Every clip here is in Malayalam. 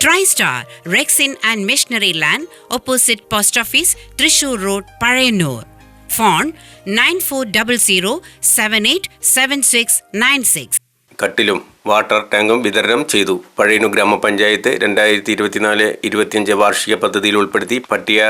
TriStar, Rexin and Missionary Land, opposite Post Office, Trishur Road, Payanur. Phone 9400 787696. കട്ടിലും വാട്ടർ ടാങ്കും വിതരണം ചെയ്തു പഴയനു ഗ്രാമപഞ്ചായത്ത് രണ്ടായിരത്തി ഇരുപത്തിനാല് ഇരുപത്തിയഞ്ച് വാർഷിക പദ്ധതിയിൽ ഉൾപ്പെടുത്തി പട്ടിക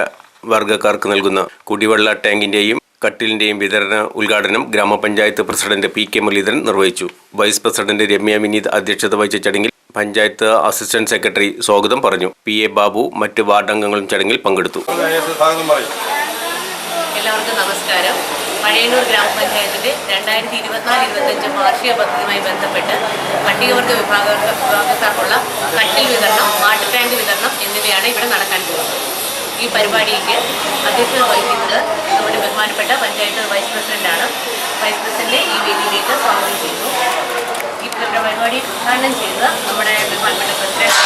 വർഗക്കാർക്ക് നൽകുന്ന കുടിവെള്ള ടാങ്കിന്റെയും കട്ടിലിന്റെയും വിതരണ ഉദ്ഘാടനം ഗ്രാമപഞ്ചായത്ത് പ്രസിഡന്റ് പി കെ മുരളീധരൻ നിർവഹിച്ചു വൈസ് പ്രസിഡന്റ് രമ്യ വിനീത് അധ്യക്ഷത വഹിച്ച ചടങ്ങിൽ പഞ്ചായത്ത് അസിസ്റ്റന്റ് സെക്രട്ടറി സ്വാഗതം പറഞ്ഞു. പി എ ബാബു മറ്റ് വാർഡ് അംഗങ്ങളും ചടങ്ങിൽ പങ്കെടുത്തു. എല്ലാവർക്കും നമസ്കാരം. പഴയന്നൂർ ഗ്രാമപഞ്ചായത്തിന്റെ രണ്ടായിരത്തി ഇരുപത്തിനാല് ഇരുപത്തഞ്ച് വാർഷിക പദ്ധതിയുമായി ബന്ധപ്പെട്ട് പട്ടികവർഗ വിഭാഗ വിഭാഗക്കാർക്കുള്ള കട്ടിൽ വിതരണം വാട്ടർ ടാങ്ക് വിതരണം എന്നിവയാണ് ഇവിടെ നടക്കാൻ പോകുന്നത്. ഈ പരിപാടിക്ക് അധ്യക്ഷത വഹിക്കുന്നത് നമ്മുടെ ബഹുമാനപ്പെട്ട പഞ്ചായത്ത് വൈസ് പ്രസിഡന്റാണ്. വൈസ് പ്രസിഡന്റ് ഈ വേദിയിലേക്ക് സ്വാഗതം ചെയ്യുന്നു. പരിപാടി ഉദ്ഘാടനം ചെയ്തത് നമ്മുടെ ബഹുമാനപ്പെട്ട പ്രസിഡന്റ്.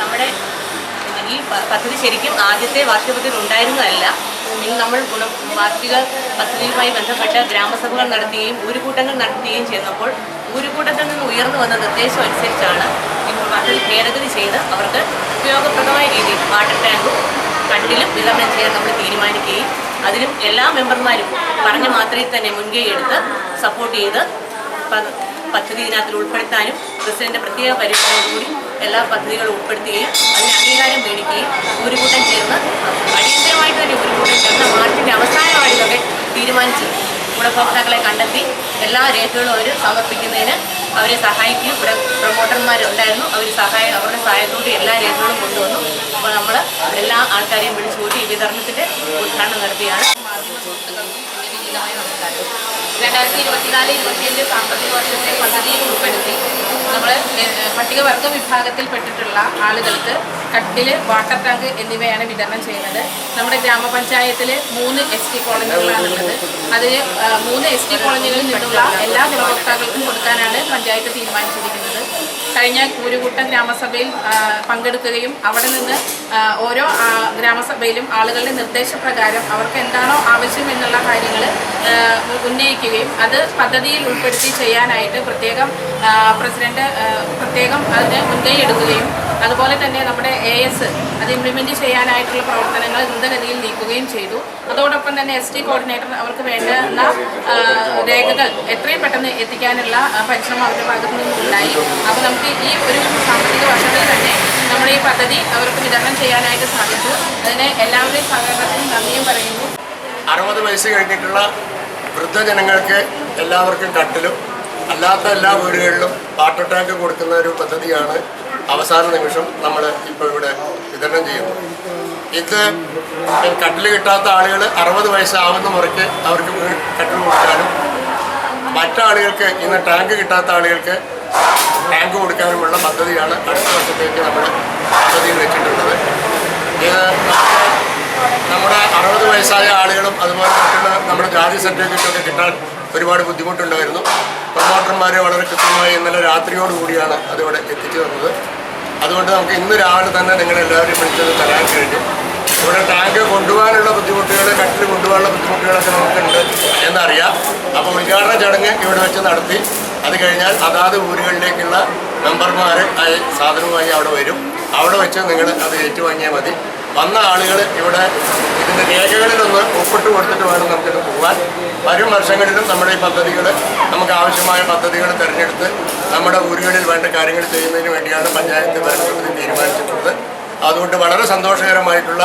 നമ്മുടെ ഈ പദ്ധതി ശരിക്കും ആദ്യത്തെ വാർഷിക പദ്ധതി ഉണ്ടായിരുന്നതല്ല. ഇന്ന് നമ്മൾ ഗുണ വാർഷിക പദ്ധതിയുമായി ബന്ധപ്പെട്ട് ഗ്രാമസഭകൾ നടത്തുകയും ഊരുകൂട്ടങ്ങൾ നടത്തുകയും ചെയ്യുന്നപ്പോൾ ഊരുകൂട്ടത്തിൽ നിന്ന് ഉയർന്നു വന്ന നിർദ്ദേശം അനുസരിച്ചാണ് ഇപ്പോൾ പദ്ധതി ഭേദഗതി ചെയ്ത് അവർക്ക് ഉപയോഗപ്രദമായ രീതിയിൽ വാട്ടർ ടാങ്കും കണ്ടിലും വിതരണം ചെയ്യാൻ നമ്മൾ തീരുമാനിക്കുകയും അതിലും എല്ലാ മെമ്പർമാരും പറഞ്ഞ മാത്രയിൽ തന്നെ മുൻകൈ എടുത്ത് സപ്പോർട്ട് ചെയ്ത് പദ്ധതി ഇതിനകത്തിൽ ഉൾപ്പെടുത്താനും പ്രസിഡന്റ് പ്രത്യേക പരിഗണനയോടുകൂടി എല്ലാ പദ്ധതികളും ഉൾപ്പെടുത്തുകയും അതിന് അംഗീകാരം മേടിക്കുകയും ഒരു കൂട്ടം ചേർന്ന് അടിയന്തരമായിട്ട് തന്നെ ഒരു കൂട്ടം ചേർന്ന് മാർച്ചിന്റെ അവസാനമായിട്ടൊക്കെ തീരുമാനിച്ച്. ഗുണഭോക്താക്കളെ കണ്ടെത്തി എല്ലാ രേഖകളും അവർ സമർപ്പിക്കുന്നതിന് അവരെ സഹായിക്കുകയും ഇവിടെ പ്രൊമോട്ടർമാരുണ്ടായിരുന്നു അവർ സഹായം അവരുടെ സഹായത്തോടെ എല്ലാ രേഖകളും കൊണ്ടുവന്നു. അപ്പോൾ നമ്മൾ എല്ലാ ആൾക്കാരെയും വിളിച്ചുകൂട്ടി ഈ വിതരണത്തിന്റെ ഉദ്ഘാടനം നടത്തിയാണ്. രണ്ടായിരത്തി ഇരുപത്തിനാല് ഇരുപത്തിയഞ്ച് സാമ്പത്തിക വർഷത്തെ പദ്ധതിയിൽ ഉൾപ്പെടുത്തി നമ്മൾ പട്ടികവർഗ വിഭാഗത്തിൽപ്പെട്ടിട്ടുള്ള ആളുകൾക്ക് കട്ടിൽ വാട്ടർ ടാങ്ക് എന്നിവയാണ് വിതരണം ചെയ്യുന്നത്. നമ്മുടെ ഗ്രാമപഞ്ചായത്തിൽ മൂന്ന് എസ് ടി കോളനികളാണുള്ളത് അതിന് ആ, മൂന്ന് എസ് ടി കോളനികളിൽ നിന്നുള്ള എല്ലാ ഗുണഭോക്താക്കൾക്കും കൊടുക്കാനാണ് പഞ്ചായത്ത് തീരുമാനിച്ചിരിക്കുന്നത്. കഴിഞ്ഞ കൂരുകൂട്ടം ഗ്രാമസഭയിൽ പങ്കെടുക്കുകയും അവിടെ നിന്ന് ഓരോ ഗ്രാമസഭയിലും ആളുകളുടെ നിർദ്ദേശപ്രകാരം അവർക്ക് എന്താണോ ആവശ്യം എന്നുള്ള കാര്യങ്ങൾ ഉന്നയിക്കുകയും അത് പദ്ധതിയിൽ ഉൾപ്പെടുത്തി ചെയ്യാനായിട്ട് പ്രത്യേകം പ്രസിഡന്റ് പ്രത്യേകം അതിന് മുൻകൈ എടുക്കുകയും അതുപോലെ തന്നെ നമ്മുടെ എ എസ് അത് ഇംപ്ലിമെന്റ് ചെയ്യാനായിട്ടുള്ള പ്രവർത്തനങ്ങൾ ദ്രുതഗതിയിൽ നീക്കുകയും ചെയ്തു. അതോടൊപ്പം തന്നെ എസ് ടി കോർഡിനേറ്റർ അവർക്ക് വേണ്ടുന്ന രേഖകൾ എത്രയും പെട്ടെന്ന് എത്തിക്കാനുള്ള പരിശ്രമം അവരുടെ ഭാഗത്തു നിന്നുണ്ടായി. അപ്പോൾ നമുക്ക് ഈ ഒരു സാമ്പത്തിക വർഷത്തിൽ തന്നെ നമ്മുടെ ഈ പദ്ധതി അവർക്ക് വിതരണം ചെയ്യാനായിട്ട് സാധിച്ചു. അതിന് എല്ലാവരുടെയും സഹകരണത്തിന് നന്ദിയും പറയുന്നു. അറുപത് വയസ്സ് കഴിഞ്ഞിട്ടുള്ള വൃദ്ധജനങ്ങൾക്ക് എല്ലാവർക്കും കട്ടിലും അല്ലാത്ത എല്ലാ വീടുകളിലും വാട്ടർ ടാങ്ക് കൊടുക്കുന്ന ഒരു പദ്ധതിയാണ് അവസാന നിമിഷം നമ്മൾ ഇപ്പോൾ ഇവിടെ വിതരണം ചെയ്യുന്നു. ഇത് കട്ടിൽ കിട്ടാത്ത ആളുകൾ അറുപത് വയസ്സാവുന്ന മുറയ്ക്ക് അവർക്ക് കട്ടിൽ കൊടുക്കാനും മറ്റാളുകൾക്ക് ഇന്ന് ടാങ്ക് കിട്ടാത്ത ആളുകൾക്ക് ടാങ്ക് കൊടുക്കാനുമുള്ള പദ്ധതിയാണ് അടുത്ത വർഷത്തേക്ക് നമ്മൾ പദ്ധതിയിൽ വെച്ചിട്ടുള്ളത്. ഇത് നമ്മുടെ അറുപത് വയസ്സായ ആളുകളും അതുപോലെ മറ്റുള്ള നമ്മുടെ ജാതി സർട്ടിഫിക്കറ്റൊക്കെ കിട്ടാൻ ഒരുപാട് ബുദ്ധിമുട്ടുണ്ടായിരുന്നു. പ്രൊമോട്ടർമാരെ വളരെ കൃത്യമായി ഇന്നലെ രാത്രിയോടുകൂടിയാണ് അതിവിടെ എത്തിച്ചു തന്നത്. അതുകൊണ്ട് നമുക്ക് ഇന്ന് രാവിലെ തന്നെ നിങ്ങളെല്ലാവരും വിളിച്ചത് തരാൻ കഴിഞ്ഞു ഇവിടെ ടാങ്ക് കൊണ്ടുപോകാനുള്ള ബുദ്ധിമുട്ടുകൾ കട്ടിൽ കൊണ്ടുപോകാനുള്ള ബുദ്ധിമുട്ടുകളൊക്കെ നമുക്കുണ്ട് എന്നറിയാം. അപ്പോൾ ഉദ്ഘാടന ചടങ്ങ് ഇവിടെ വെച്ച് നടത്തി. അത് കഴിഞ്ഞാൽ അതാത് ഊരുകളിലേക്കുള്ള മെമ്പർമാർ സാധനവുമായി അവിടെ വരും. അവിടെ വെച്ച് നിങ്ങൾ അത് ഏറ്റുവാങ്ങിയാൽ മതി. വന്ന ആളുകൾ ഇവിടെ ഇതിന്റെ രേഖകളിലൊന്ന് ഒപ്പിട്ട് കൊടുത്തിട്ട് വേണം നമുക്കിത് പോകാൻ വരും വർഷങ്ങളിലും നമ്മുടെ ഈ പദ്ധതികൾ നമുക്ക് ആവശ്യമായ പദ്ധതികൾ തിരഞ്ഞെടുത്ത് നമ്മുടെ ഊരുകളിൽ വേണ്ട കാര്യങ്ങൾ ചെയ്യുന്നതിന് വേണ്ടിയാണ് പഞ്ചായത്ത് ഭരണസമിതി തീരുമാനിച്ചിട്ടുള്ളത് അതുകൊണ്ട് വളരെ സന്തോഷകരമായിട്ടുള്ള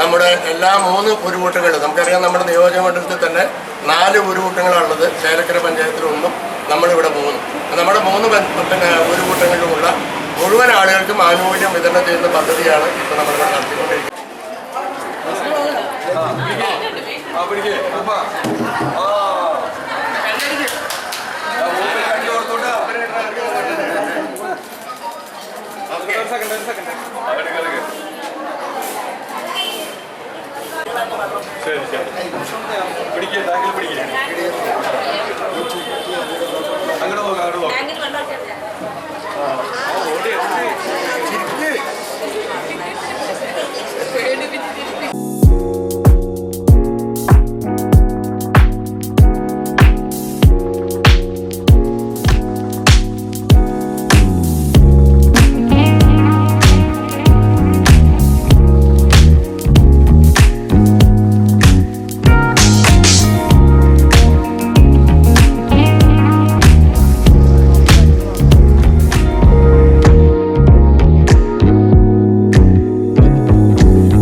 നമ്മുടെ എല്ലാ മൂന്ന് ഉരുകൂട്ടങ്ങളും നമുക്കറിയാം നമ്മുടെ നിയോജകമണ്ഡലത്തിൽ തന്നെ നാല് ഉരുകൂട്ടങ്ങളാണുള്ളത് ചേലക്കര പഞ്ചായത്തിലൊന്നും നമ്മളിവിടെ പോകുന്നു നമ്മുടെ മൂന്ന് പിന്നെ ഉരുകൂട്ടങ്ങളിലുമുള്ള മുഴുവൻ ആളുകൾക്കും ആനുകൂല്യം വിതരണം ചെയ്യുന്ന പദ്ധതിയാണ് ഇപ്പോൾ നമ്മളിവിടെ നടത്തിക്കൊണ്ടിരിക്കുന്നത് അങ്ങോട്ട് പോകാം അങ്ങോട്ട് പോകാം